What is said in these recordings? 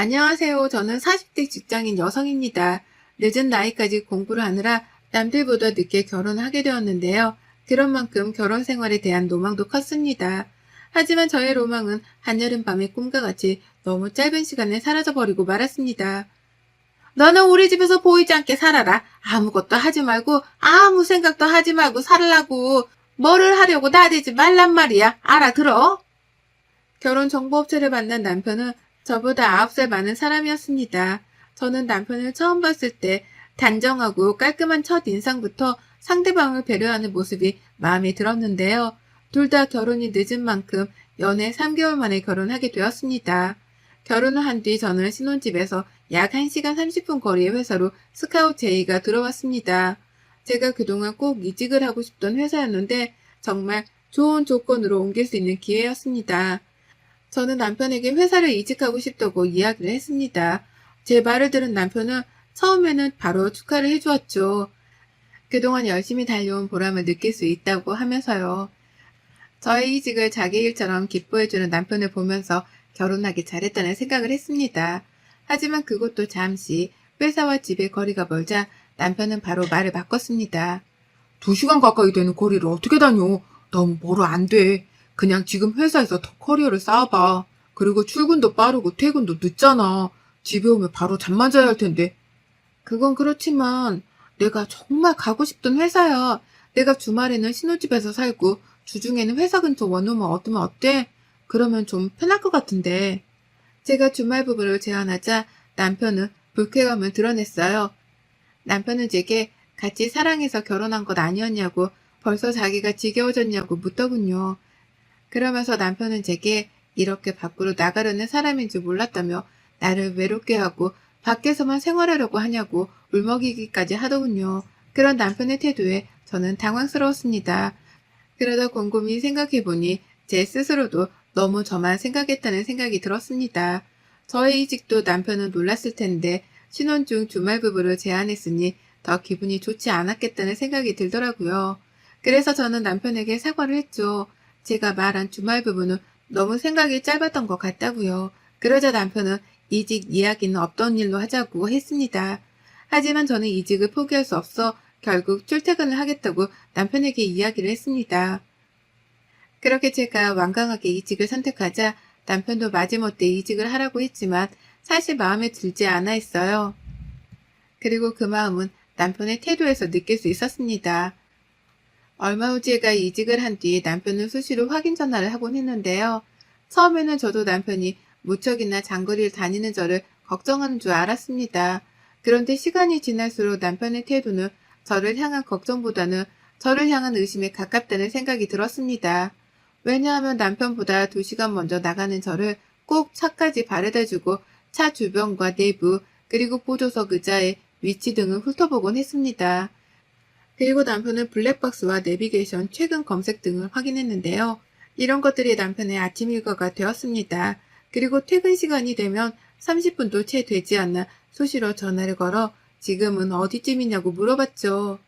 안녕하세요. 저는 40대 직장인 여성입니다. 늦은 나이까지 공부를 하느라 남들보다 늦게 결혼하게 되었는데요. 그런 만큼 결혼 생활에 대한 로망도 컸습니다. 하지만 저의 로망은 한여름 밤의 꿈과 같이 너무 짧은 시간에 사라져버리고 말았습니다. 너는 우리 집에서 보이지 않게 살아라. 아무것도 하지 말고 아무 생각도 하지 말고 살라고. 뭐를 하려고 나대지 말란 말이야. 알아들어? 결혼 정보업체를 만난 남편은 저보다 9살 많은 사람이었습니다. 저는 남편을 처음 봤을 때 단정하고 깔끔한 첫 인상부터 상대방을 배려하는 모습이 마음에 들었는데요. 둘 다 결혼이 늦은 만큼 연애 3개월 만에 결혼하게 되었습니다. 결혼을 한 뒤 저는 신혼집에서 약 1시간 30분 거리의 회사로 스카우트 제의가 들어왔습니다. 제가 그동안 꼭 이직을 하고 싶던 회사였는데 정말 좋은 조건으로 옮길 수 있는 기회였습니다. 저는 남편에게 회사를 이직하고 싶다고 이야기를 했습니다. 제 말을 들은 남편은 처음에는 바로 축하를 해주었죠. 그동안 열심히 달려온 보람을 느낄 수 있다고 하면서요. 저의 이직을 자기 일처럼 기뻐해주는 남편을 보면서 결혼하기 잘했다는 생각을 했습니다. 하지만 그것도 잠시 회사와 집의 거리가 멀자 남편은 바로 말을 바꿨습니다. 두 시간 가까이 되는 거리를 어떻게 다녀? 너무 멀어 안 돼. 그냥 지금 회사에서 더 커리어를 쌓아봐. 그리고 출근도 빠르고 퇴근도 늦잖아. 집에 오면 바로 잠만 자야 할 텐데. 그건 그렇지만 내가 정말 가고 싶던 회사야. 내가 주말에는 신혼집에서 살고 주중에는 회사 근처 원룸을 얻으면 어때? 그러면 좀 편할 것 같은데. 제가 주말 부부를 제안하자 남편은 불쾌감을 드러냈어요. 남편은 제게 같이 사랑해서 결혼한 것 아니었냐고 벌써 자기가 지겨워졌냐고 묻더군요. 그러면서 남편은 제게 이렇게 밖으로 나가려는 사람인 줄 몰랐다며 나를 외롭게 하고 밖에서만 생활하려고 하냐고 울먹이기까지 하더군요. 그런 남편의 태도에 저는 당황스러웠습니다. 그러다 곰곰이 생각해보니 제 스스로도 너무 저만 생각했다는 생각이 들었습니다. 저의 이직도 남편은 놀랐을 텐데 신혼 중 주말 부부를 제안했으니 더 기분이 좋지 않았겠다는 생각이 들더라고요. 그래서 저는 남편에게 사과를 했죠. 제가 말한 주말 부부는 너무 생각이 짧았던 것 같다고요. 그러자 남편은 이직 이야기는 없던 일로 하자고 했습니다. 하지만 저는 이직을 포기할 수 없어 결국 출퇴근을 하겠다고 남편에게 이야기를 했습니다. 그렇게 제가 완강하게 이직을 선택하자 남편도 마지못해 이직을 하라고 했지만 사실 마음에 들지 않아 했어요. 그리고 그 마음은 남편의 태도에서 느낄 수 있었습니다. 얼마 후 제가 이직을 한 뒤 남편은 수시로 확인 전화를 하곤 했는데요. 처음에는 저도 남편이 무척이나 장거리를 다니는 저를 걱정하는 줄 알았습니다. 그런데 시간이 지날수록 남편의 태도는 저를 향한 걱정보다는 저를 향한 의심에 가깝다는 생각이 들었습니다. 왜냐하면 남편보다 2시간 먼저 나가는 저를 꼭 차까지 바래다 주고 차 주변과 내부 그리고 보조석 의자의 위치 등을 훑어보곤 했습니다. 그리고 남편은 블랙박스와 내비게이션 최근 검색 등을 확인했는데요. 이런 것들이 남편의 아침 일과가 되었습니다. 그리고 퇴근 시간이 되면 30분도 채 되지 않나 수시로 전화를 걸어 지금은 어디쯤이냐고 물어봤죠.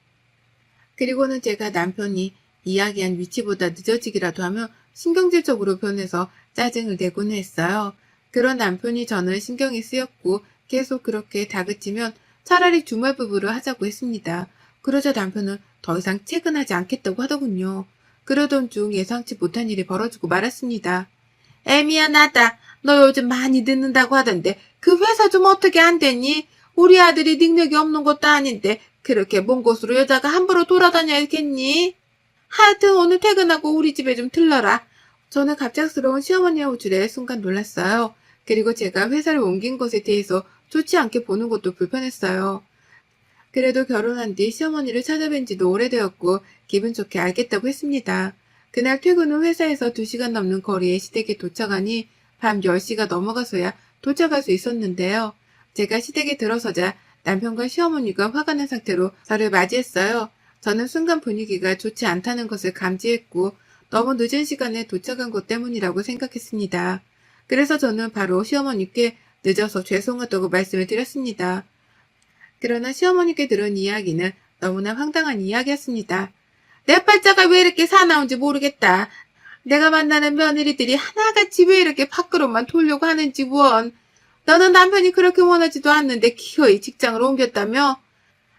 그리고는 제가 남편이 이야기한 위치보다 늦어지기라도 하면 신경질적으로 변해서 짜증을 내곤 했어요. 그런 남편이 저는 신경이 쓰였고 계속 그렇게 다그치면 차라리 주말 부부를 하자고 했습니다. 그러자 남편은 더 이상 퇴근하지 않겠다고 하더군요. 그러던 중 예상치 못한 일이 벌어지고 말았습니다. 애미야 나다. 너 요즘 많이 늦는다고 하던데 그 회사 좀 어떻게 안 되니? 우리 아들이 능력이 없는 것도 아닌데 그렇게 먼 곳으로 여자가 함부로 돌아다녀야겠니? 하여튼 오늘 퇴근하고 우리 집에 좀 들러라. 저는 갑작스러운 시어머니의 호출에 순간 놀랐어요. 그리고 제가 회사를 옮긴 것에 대해서 좋지 않게 보는 것도 불편했어요. 그래도 결혼한 뒤 시어머니를 찾아뵌 지도 오래되었고 기분 좋게 알겠다고 했습니다. 그날 퇴근 후 회사에서 2시간 넘는 거리에 시댁에 도착하니 밤 10시가 넘어가서야 도착할 수 있었는데요. 제가 시댁에 들어서자 남편과 시어머니가 화가 난 상태로 저를 맞이했어요. 저는 순간 분위기가 좋지 않다는 것을 감지했고 너무 늦은 시간에 도착한 것 때문이라고 생각했습니다. 그래서 저는 바로 시어머니께 늦어서 죄송하다고 말씀을 드렸습니다. 그러나 시어머니께 들은 이야기는 너무나 황당한 이야기였습니다. 내 팔자가 왜 이렇게 사나운지 모르겠다. 내가 만나는 며느리들이 하나같이 왜 이렇게 밖으로만 돌려고 하는지 원. 너는 남편이 그렇게 원하지도 않는데 기어이 직장을 옮겼다며?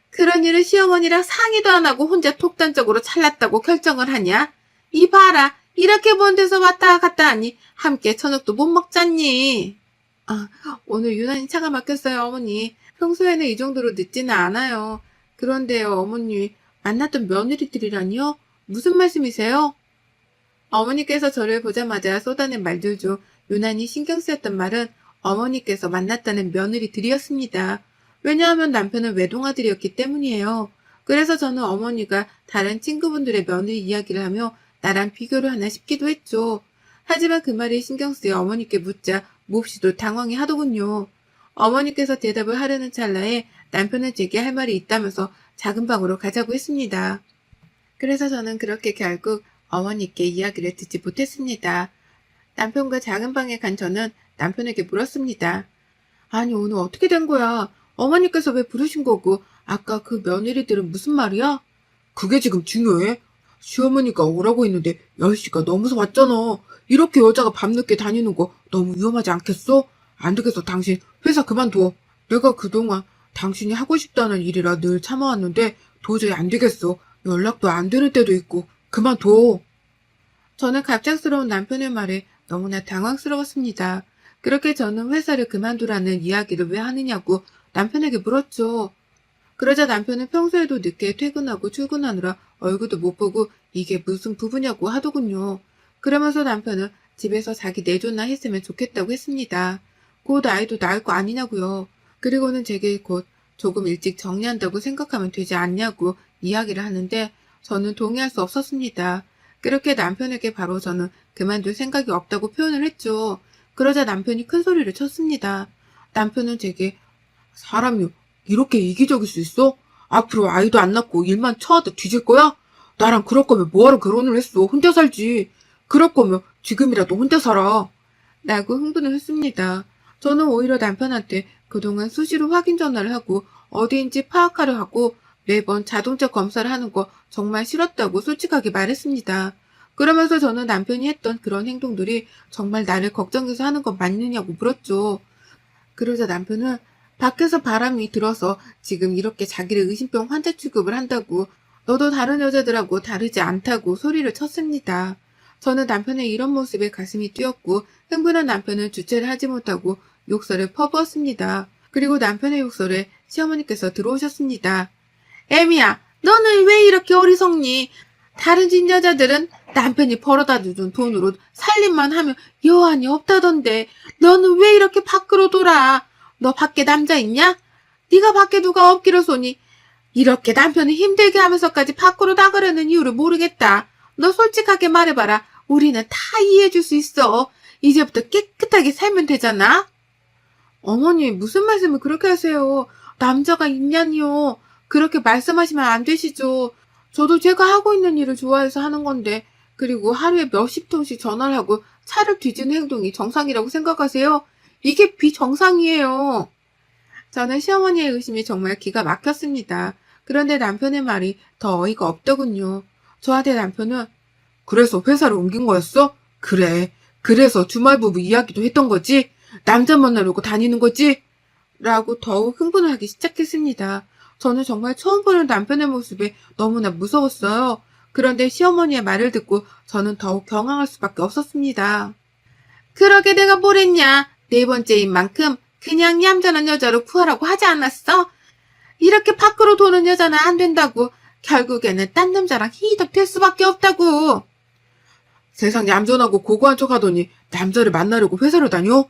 그런 일을 시어머니랑 상의도 안 하고 혼자 독단적으로 잘났다고 결정을 하냐? 이 봐라, 이렇게 먼 데서 왔다 갔다 하니 함께 저녁도 못 먹잖니. 아, 오늘 유난히 차가 막혔어요, 어머니. 평소에는 이 정도로 늦지는 않아요. 그런데요, 어머니, 만났던 며느리들이라니요? 무슨 말씀이세요? 어머니께서 저를 보자마자 쏟아낸 말들 중 유난히 신경 쓰였던 말은 어머니께서 만났다는 며느리들이었습니다. 왜냐하면 남편은 외동아들이었기 때문이에요. 그래서 저는 어머니가 다른 친구분들의 며느리 이야기를 하며 나랑 비교를 하나 싶기도 했죠. 하지만 그 말이 신경 쓰여 어머니께 묻자 몹시도 당황해 하더군요. 어머니께서 대답을 하려는 찰나에 남편은 제게 할 말이 있다면서 작은 방으로 가자고 했습니다. 그래서 저는 그렇게 결국 어머니께 이야기를 듣지 못했습니다. 남편과 작은 방에 간 저는 남편에게 물었습니다. 아니, 오늘 어떻게 된 거야? 어머니께서 왜 부르신 거고, 아까 그 며느리들은 무슨 말이야? 그게 지금 중요해? 시어머니가 오라고 했는데 10시가 넘어서 왔잖아. 이렇게 여자가 밤늦게 다니는 거 너무 위험하지 않겠어? 안 되겠어, 당신. 회사 그만둬. 내가 그동안 당신이 하고 싶다는 일이라 늘 참아왔는데 도저히 안 되겠어. 연락도 안 되는 때도 있고. 그만둬. 저는 갑작스러운 남편의 말에 너무나 당황스러웠습니다. 그렇게 저는 회사를 그만두라는 이야기를 왜 하느냐고 남편에게 물었죠. 그러자 남편은 평소에도 늦게 퇴근하고 출근하느라 얼굴도 못 보고 이게 무슨 부부냐고 하더군요. 그러면서 남편은 집에서 자기 내조나 했으면 좋겠다고 했습니다. 곧 아이도 낳을 거 아니냐고요. 그리고는 제게 곧 조금 일찍 정리한다고 생각하면 되지 않냐고 이야기를 하는데 저는 동의할 수 없었습니다. 그렇게 남편에게 바로 저는 그만둘 생각이 없다고 표현을 했죠. 그러자 남편이 큰 소리를 쳤습니다. 남편은 제게 사람이 이렇게 이기적일 수 있어? 앞으로 아이도 안 낳고 일만 쳐하다 뒤질 거야? 나랑 그럴 거면 뭐하러 결혼을 했어? 혼자 살지. 그럴 거면 지금이라도 혼자 살아. 라고 흥분을 했습니다. 저는 오히려 남편한테 그동안 수시로 확인 전화를 하고 어디인지 파악하려 하고 매번 자동차 검사를 하는 거 정말 싫었다고 솔직하게 말했습니다. 그러면서 저는 남편이 했던 그런 행동들이 정말 나를 걱정해서 하는 건 맞느냐고 물었죠. 그러자 남편은 밖에서 바람이 들어서 지금 이렇게 자기를 의심병 환자 취급을 한다고 너도 다른 여자들하고 다르지 않다고 소리를 쳤습니다. 저는 남편의 이런 모습에 가슴이 뛰었고 흥분한 남편은 주체를 하지 못하고 욕설을 퍼부었습니다. 그리고 남편의 욕설에 시어머니께서 들어오셨습니다. 애미야, 너는 왜 이렇게 어리석니? 다른 집 여자들은 남편이 벌어다 준 돈으로 살림만 하면 여한이 없다던데 너는 왜 이렇게 밖으로 돌아? 너 밖에 남자 있냐? 네가 밖에 누가 없기로 소니 이렇게 남편을 힘들게 하면서까지 밖으로 나가려는 이유를 모르겠다. 너 솔직하게 말해봐라. 우리는 다 이해해줄 수 있어. 이제부터 깨끗하게 살면 되잖아. 어머니, 무슨 말씀을 그렇게 하세요? 남자가 있냐니요. 그렇게 말씀하시면 안 되시죠. 저도 제가 하고 있는 일을 좋아해서 하는 건데, 그리고 하루에 몇십 통씩 전화를 하고 차를 뒤지는 행동이 정상이라고 생각하세요? 이게 비정상이에요. 저는 시어머니의 의심이 정말 기가 막혔습니다. 그런데 남편의 말이 더 어이가 없더군요. 저한테 남편은 그래서 회사를 옮긴 거였어? 그래. 그래서 주말 부부 이야기도 했던 거지? 남자 만나려고 다니는 거지? 라고 더욱 흥분을 하기 시작했습니다. 저는 정말 처음 보는 남편의 모습에 너무나 무서웠어요. 그런데 시어머니의 말을 듣고 저는 더욱 경황할 수밖에 없었습니다. 그러게 내가 뭘 했냐? 네 번째인 만큼 그냥 얌전한 여자로 구하라고 하지 않았어? 이렇게 밖으로 도는 여자는 안 된다고. 결국에는 딴 남자랑 희덕 될 수밖에 없다고. 세상 얌전하고 고고한 척 하더니 남자를 만나려고 회사를 다녀?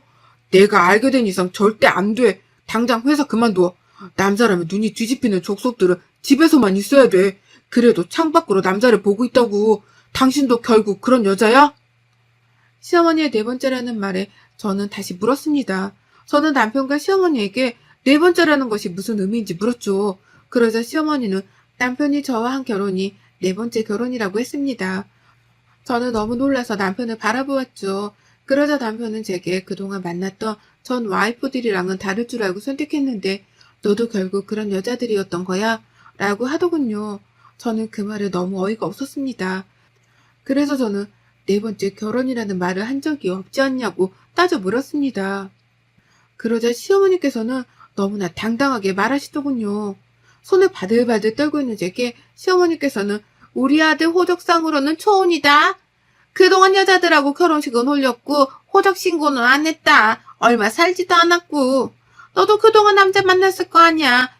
내가 알게 된 이상 절대 안 돼. 당장 회사 그만둬. 남자라면 눈이 뒤집히는 족속들은 집에서만 있어야 돼. 그래도 창밖으로 남자를 보고 있다고. 당신도 결국 그런 여자야? 시어머니의 네 번째라는 말에 저는 다시 물었습니다. 저는 남편과 시어머니에게 네 번째라는 것이 무슨 의미인지 물었죠. 그러자 시어머니는 남편이 저와 한 결혼이 네 번째 결혼이라고 했습니다. 저는 너무 놀라서 남편을 바라보았죠. 그러자 남편은 제게 그동안 만났던 전 와이프들이랑은 다를 줄 알고 선택했는데 너도 결국 그런 여자들이었던 거야? 라고 하더군요. 저는 그 말에 너무 어이가 없었습니다. 그래서 저는 네 번째 결혼이라는 말을 한 적이 없지 않냐고 따져 물었습니다. 그러자 시어머니께서는 너무나 당당하게 말하시더군요. 손을 바들바들 떨고 있는 제게 시어머니께서는 우리 아들 호적상으로는 초혼이다. 그동안 여자들하고 결혼식은 올렸고 호적 신고는 안 했다. 얼마 살지도 않았고. 너도 그동안 남자 만났을 거 아니야.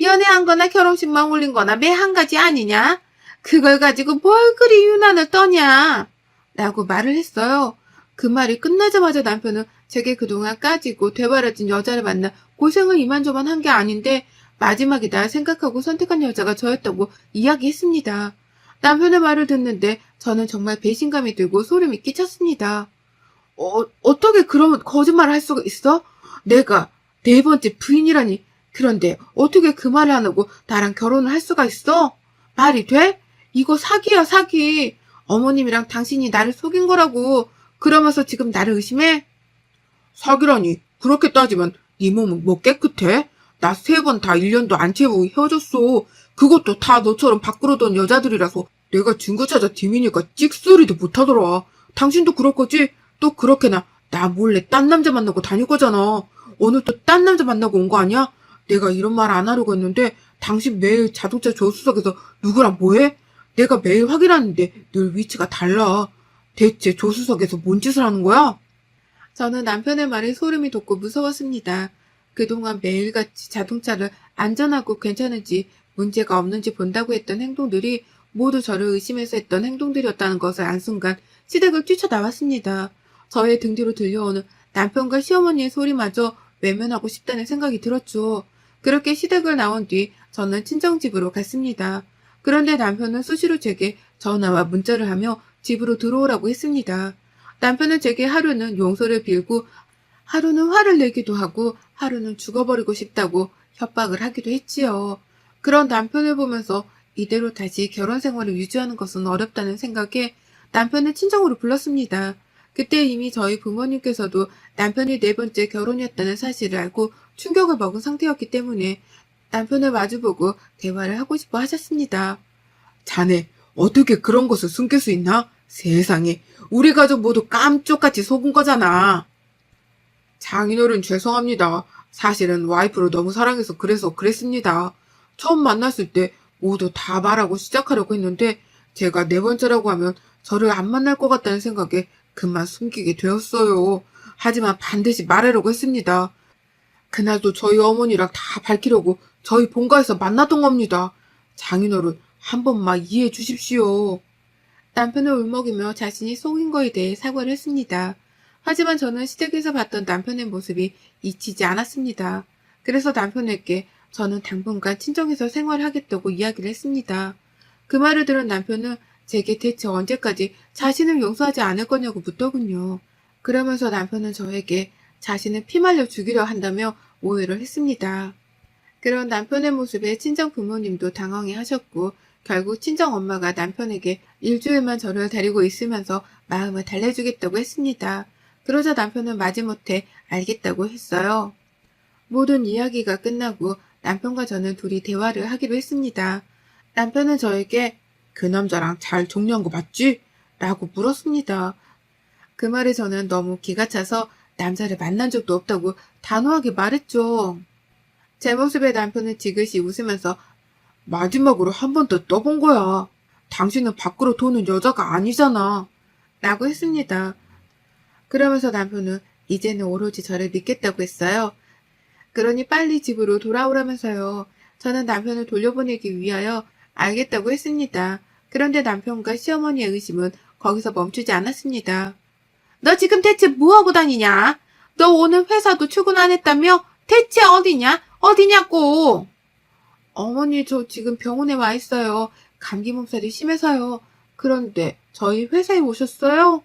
연애한 거나 결혼식만 올린 거나 매 한 가지 아니냐? 그걸 가지고 뭘 그리 유난을 떠냐? 라고 말을 했어요. 그 말이 끝나자마자 남편은 제게 그동안 까지고 되바라진 여자를 만나 고생을 이만저만 한 게 아닌데 마지막이다 생각하고 선택한 여자가 저였다고 이야기했습니다. 남편의 말을 듣는데 저는 정말 배신감이 들고 소름이 끼쳤습니다. 어, 어떻게 그러면 거짓말을 할 수가 있어? 내가 네 번째 부인이라니. 그런데 어떻게 그 말을 안 하고 나랑 결혼을 할 수가 있어? 말이 돼? 이거 사기야, 사기. 어머님이랑 당신이 나를 속인 거라고. 그러면서 지금 나를 의심해? 사기라니. 그렇게 따지면 네 몸은 뭐 깨끗해? 나 세 번 다 1년도 안 채우고 헤어졌어. 그것도 다 너처럼 밖으로 돈 여자들이라서 내가 증거 찾아 디미니까 찍소리도 못하더라. 당신도 그럴 거지? 또 그렇게나 나 몰래 딴 남자 만나고 다닐 거잖아. 오늘 또 딴 남자 만나고 온 거 아니야? 내가 이런 말 안 하려고 했는데 당신 매일 자동차 조수석에서 누구랑 뭐해? 내가 매일 확인하는데 늘 위치가 달라. 대체 조수석에서 뭔 짓을 하는 거야? 저는 남편의 말에 소름이 돋고 무서웠습니다. 그동안 매일같이 자동차를 안전하고 괜찮은지 문제가 없는지 본다고 했던 행동들이 모두 저를 의심해서 했던 행동들이었다는 것을 안 순간 시댁을 뛰쳐나왔습니다. 저의 등 뒤로 들려오는 남편과 시어머니의 소리마저 외면하고 싶다는 생각이 들었죠. 그렇게 시댁을 나온 뒤 저는 친정집으로 갔습니다. 그런데 남편은 수시로 제게 전화와 문자를 하며 집으로 들어오라고 했습니다. 남편은 제게 하루는 용서를 빌고 하루는 화를 내기도 하고 하루는 죽어버리고 싶다고 협박을 하기도 했지요. 그런 남편을 보면서 이대로 다시 결혼 생활을 유지하는 것은 어렵다는 생각에 남편을 친정으로 불렀습니다. 그때 이미 저희 부모님께서도 남편이 네 번째 결혼이었다는 사실을 알고 충격을 먹은 상태였기 때문에 남편을 마주보고 대화를 하고 싶어 하셨습니다. 자네, 어떻게 그런 것을 숨길 수 있나? 세상에, 우리 가족 모두 깜쪽같이 속은 거잖아. 장인어른 죄송합니다. 사실은 와이프를 너무 사랑해서 그래서 그랬습니다. 처음 만났을 때 모두 다 말하고 시작하려고 했는데 제가 네 번째라고 하면 저를 안 만날 것 같다는 생각에 그만 숨기게 되었어요. 하지만 반드시 말하려고 했습니다. 그날도 저희 어머니랑 다 밝히려고 저희 본가에서 만났던 겁니다. 장인어른 한 번만 이해해 주십시오. 남편을 울먹이며 자신이 속인 거에 대해 사과를 했습니다. 하지만 저는 시댁에서 봤던 남편의 모습이 잊히지 않았습니다. 그래서 남편에게 저는 당분간 친정에서 생활하겠다고 이야기를 했습니다. 그 말을 들은 남편은 제게 대체 언제까지 자신을 용서하지 않을 거냐고 묻더군요. 그러면서 남편은 저에게 자신을 피말려 죽이려 한다며 오해를 했습니다. 그런 남편의 모습에 친정 부모님도 당황해 하셨고 결국 친정 엄마가 남편에게 일주일만 저를 데리고 있으면서 마음을 달래주겠다고 했습니다. 그러자 남편은 마지못해 알겠다고 했어요. 모든 이야기가 끝나고 남편과 저는 둘이 대화를 하기로 했습니다. 남편은 저에게 그 남자랑 잘 정리한 거 맞지? 라고 물었습니다. 그 말에 저는 너무 기가 차서 남자를 만난 적도 없다고 단호하게 말했죠. 제 모습에 남편은 지그시 웃으면서 마지막으로 한 번 더 떠본 거야. 당신은 밖으로 도는 여자가 아니잖아. 라고 했습니다. 그러면서 남편은 이제는 오로지 저를 믿겠다고 했어요. 그러니 빨리 집으로 돌아오라면서요. 저는 남편을 돌려보내기 위하여 알겠다고 했습니다. 그런데 남편과 시어머니의 의심은 거기서 멈추지 않았습니다. 너 지금 대체 뭐하고 다니냐? 너 오늘 회사도 출근 안 했다며? 대체 어디냐? 어디냐고! 어머니, 저 지금 병원에 와 있어요. 감기 몸살이 심해서요. 그런데 저희 회사에 오셨어요?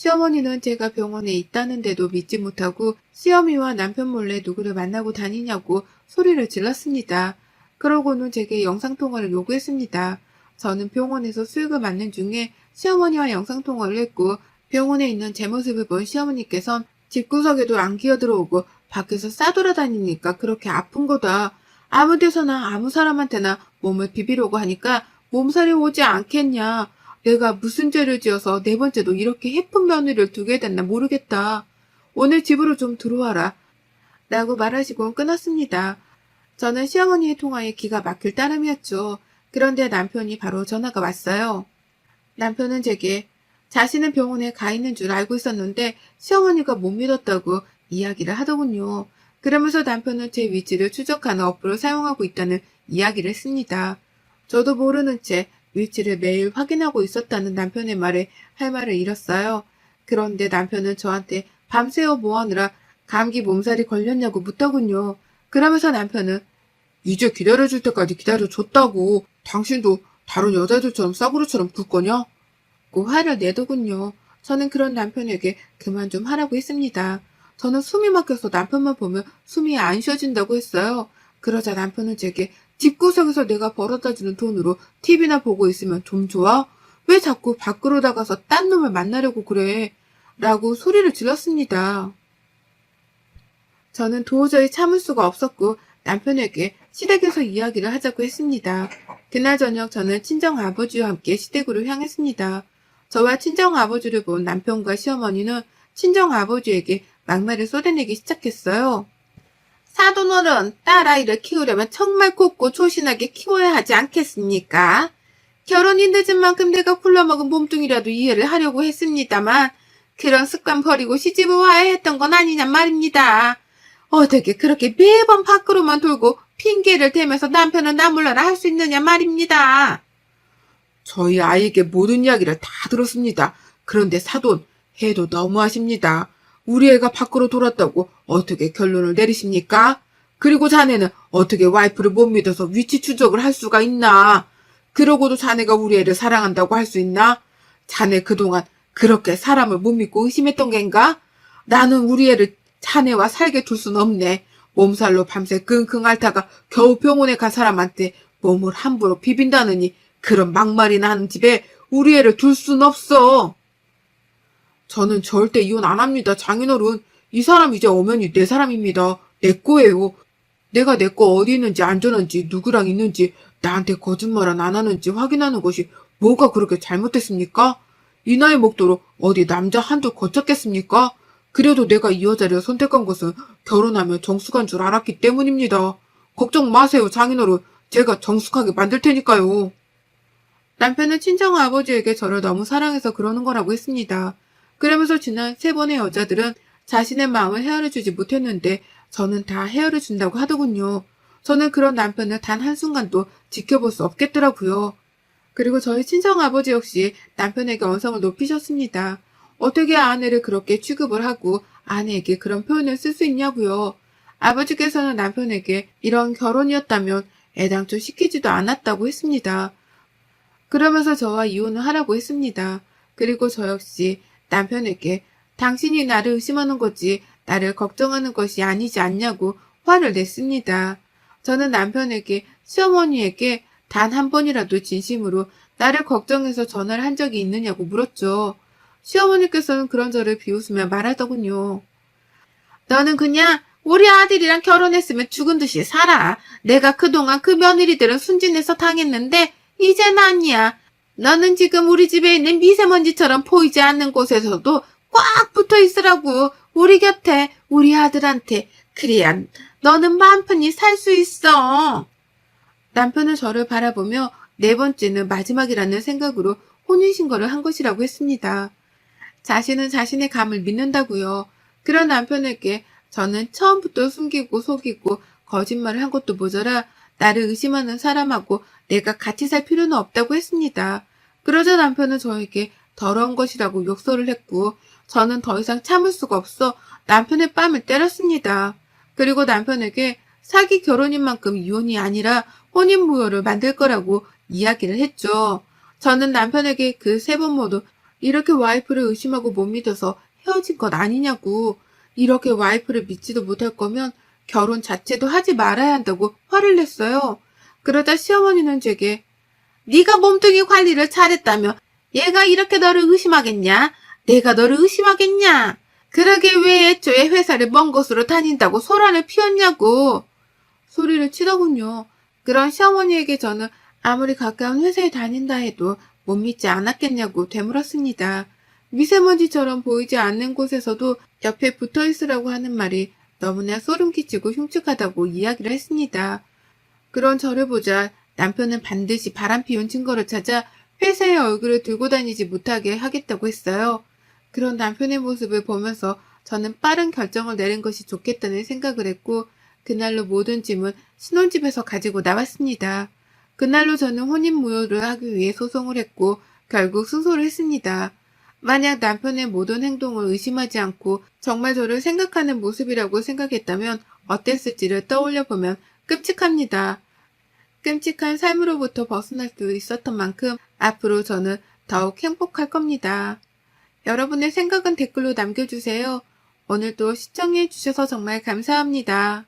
시어머니는 제가 병원에 있다는데도 믿지 못하고 시어미와 남편 몰래 누구를 만나고 다니냐고 소리를 질렀습니다. 그러고는 제게 영상통화를 요구했습니다. 저는 병원에서 수육을 맞는 중에 시어머니와 영상통화를 했고 병원에 있는 제 모습을 본 시어머니께선 집구석에도 안 기어들어오고 밖에서 싸돌아다니니까 그렇게 아픈 거다. 아무 데서나 아무 사람한테나 몸을 비비려고 하니까 몸살이 오지 않겠냐. 내가 무슨 죄를 지어서 네 번째도 이렇게 예쁜 며느리를 두게 됐나 모르겠다. 오늘 집으로 좀 들어와라. 라고 말하시고 끊었습니다. 저는 시어머니의 통화에 기가 막힐 따름이었죠. 그런데 남편이 바로 전화가 왔어요. 남편은 제게 자신은 병원에 가 있는 줄 알고 있었는데 시어머니가 못 믿었다고 이야기를 하더군요. 그러면서 남편은 제 위치를 추적하는 어플을 사용하고 있다는 이야기를 했습니다. 저도 모르는 채 위치를 매일 확인하고 있었다는 남편의 말에 할 말을 잃었어요. 그런데 남편은 저한테 밤새워 뭐하느라 감기 몸살이 걸렸냐고 묻더군요. 그러면서 남편은 이제 기다려줄 때까지 기다려줬다고. 당신도 다른 여자들처럼 싸구려처럼 굴 거냐? 고 화를 내더군요. 저는 그런 남편에게 그만 좀 하라고 했습니다. 저는 숨이 막혀서 남편만 보면 숨이 안 쉬어진다고 했어요. 그러자 남편은 제게 집구석에서 내가 벌어다 주는 돈으로 TV나 보고 있으면 좀 좋아? 왜 자꾸 밖으로 나가서 딴 놈을 만나려고 그래? 라고 소리를 질렀습니다. 저는 도저히 참을 수가 없었고 남편에게 시댁에서 이야기를 하자고 했습니다. 그날 저녁 저는 친정 아버지와 함께 시댁으로 향했습니다. 저와 친정 아버지를 본 남편과 시어머니는 친정 아버지에게 막말을 쏟아내기 시작했어요. 사돈어른 딸아이를 키우려면 정말 곱고 조신하게 키워야 하지 않겠습니까? 결혼이 늦은 만큼 내가 굴러먹은 몸뚱이라도 이해를 하려고 했습니다만 그런 습관 버리고 시집을 와야 했던 건 아니냔 말입니다. 어떻게 그렇게 매번 밖으로만 돌고 핑계를 대면서 남편을 나몰라라 할 수 있느냐 말입니다. 저희 아이에게 모든 이야기를 다 들었습니다. 그런데 사돈, 해도 너무하십니다. 우리 애가 밖으로 돌았다고 어떻게 결론을 내리십니까? 그리고 자네는 어떻게 와이프를 못 믿어서 위치 추적을 할 수가 있나? 그러고도 자네가 우리 애를 사랑한다고 할 수 있나? 자네 그동안 그렇게 사람을 못 믿고 의심했던 겐가? 나는 우리 애를 자네와 살게 둘 순 없네. 몸살로 밤새 끙끙 앓다가 겨우 병원에 간 사람한테 몸을 함부로 비빈다느니 그런 막말이나 하는 집에 우리 애를 둘 순 없어. 저는 절대 이혼 안 합니다, 장인어른. 이 사람 이제 오면이 내 사람입니다. 내 거예요. 내가 내 거 어디 있는지 안전한지 누구랑 있는지 나한테 거짓말은 안 하는지 확인하는 것이 뭐가 그렇게 잘못됐습니까? 이 나이 먹도록 어디 남자 한두 거쳤겠습니까? 그래도 내가 이 여자를 선택한 것은 결혼하면 정숙한 줄 알았기 때문입니다. 걱정 마세요, 장인어른. 제가 정숙하게 만들 테니까요. 남편은 친정 아버지에게 저를 너무 사랑해서 그러는 거라고 했습니다. 그러면서 지난 세 번의 여자들은 자신의 마음을 헤아려주지 못했는데 저는 다 헤아려준다고 하더군요. 저는 그런 남편을 단 한순간도 지켜볼 수 없겠더라고요. 그리고 저희 친정 아버지 역시 남편에게 언성을 높이셨습니다. 어떻게 아내를 그렇게 취급을 하고 아내에게 그런 표현을 쓸 수 있냐고요. 아버지께서는 남편에게 이런 결혼이었다면 애당초 시키지도 않았다고 했습니다. 그러면서 저와 이혼을 하라고 했습니다. 그리고 저 역시 남편에게 당신이 나를 의심하는 거지 나를 걱정하는 것이 아니지 않냐고 화를 냈습니다. 저는 남편에게 시어머니에게 단 한 번이라도 진심으로 나를 걱정해서 전화를 한 적이 있느냐고 물었죠. 시어머니께서는 그런 저를 비웃으며 말하더군요. 너는 그냥 우리 아들이랑 결혼했으면 죽은 듯이 살아. 내가 그동안 그 며느리들은 순진해서 당했는데 이젠 아니야. 너는 지금 우리 집에 있는 미세먼지처럼 보이지 않는 곳에서도 꽉 붙어 있으라고. 우리 곁에, 우리 아들한테. 그래야 너는 마음 편히 살 수 있어. 남편은 저를 바라보며 네 번째는 마지막이라는 생각으로 혼인신고를 한 것이라고 했습니다. 자신은 자신의 감을 믿는다고요. 그런 남편에게 저는 처음부터 숨기고 속이고 거짓말을 한 것도 모자라 나를 의심하는 사람하고 내가 같이 살 필요는 없다고 했습니다. 그러자 남편은 저에게 더러운 것이라고 욕설을 했고 저는 더 이상 참을 수가 없어 남편의 뺨을 때렸습니다. 그리고 남편에게 사기 결혼인 만큼 이혼이 아니라 혼인무효를 만들 거라고 이야기를 했죠. 저는 남편에게 그 세 번 모두 이렇게 와이프를 의심하고 못 믿어서 헤어진 것 아니냐고 이렇게 와이프를 믿지도 못할 거면 결혼 자체도 하지 말아야 한다고 화를 냈어요. 그러다 시어머니는 제게 네가 몸뚱이 관리를 잘했다며 얘가 이렇게 너를 의심하겠냐? 내가 너를 의심하겠냐? 그러게 왜 애초에 회사를 먼 곳으로 다닌다고 소란을 피웠냐고 소리를 치더군요. 그런 시어머니에게 저는 아무리 가까운 회사에 다닌다 해도 못 믿지 않았겠냐고 되물었습니다. 미세먼지처럼 보이지 않는 곳에서도 옆에 붙어 있으라고 하는 말이 너무나 소름 끼치고 흉측하다고 이야기를 했습니다. 그런 저를 보자 남편은 반드시 바람 피운 증거를 찾아 회사의 얼굴을 들고 다니지 못하게 하겠다고 했어요. 그런 남편의 모습을 보면서 저는 빠른 결정을 내린 것이 좋겠다는 생각을 했고 그날로 모든 짐은 신혼집에서 가지고 나왔습니다. 그날로 저는 혼인무효를 하기 위해 소송을 했고 결국 승소를 했습니다. 만약 남편의 모든 행동을 의심하지 않고 정말 저를 생각하는 모습이라고 생각했다면 어땠을지를 떠올려 보면 끔찍합니다. 끔찍한 삶으로부터 벗어날 수 있었던 만큼 앞으로 저는 더욱 행복할 겁니다. 여러분의 생각은 댓글로 남겨주세요. 오늘도 시청해 주셔서 정말 감사합니다.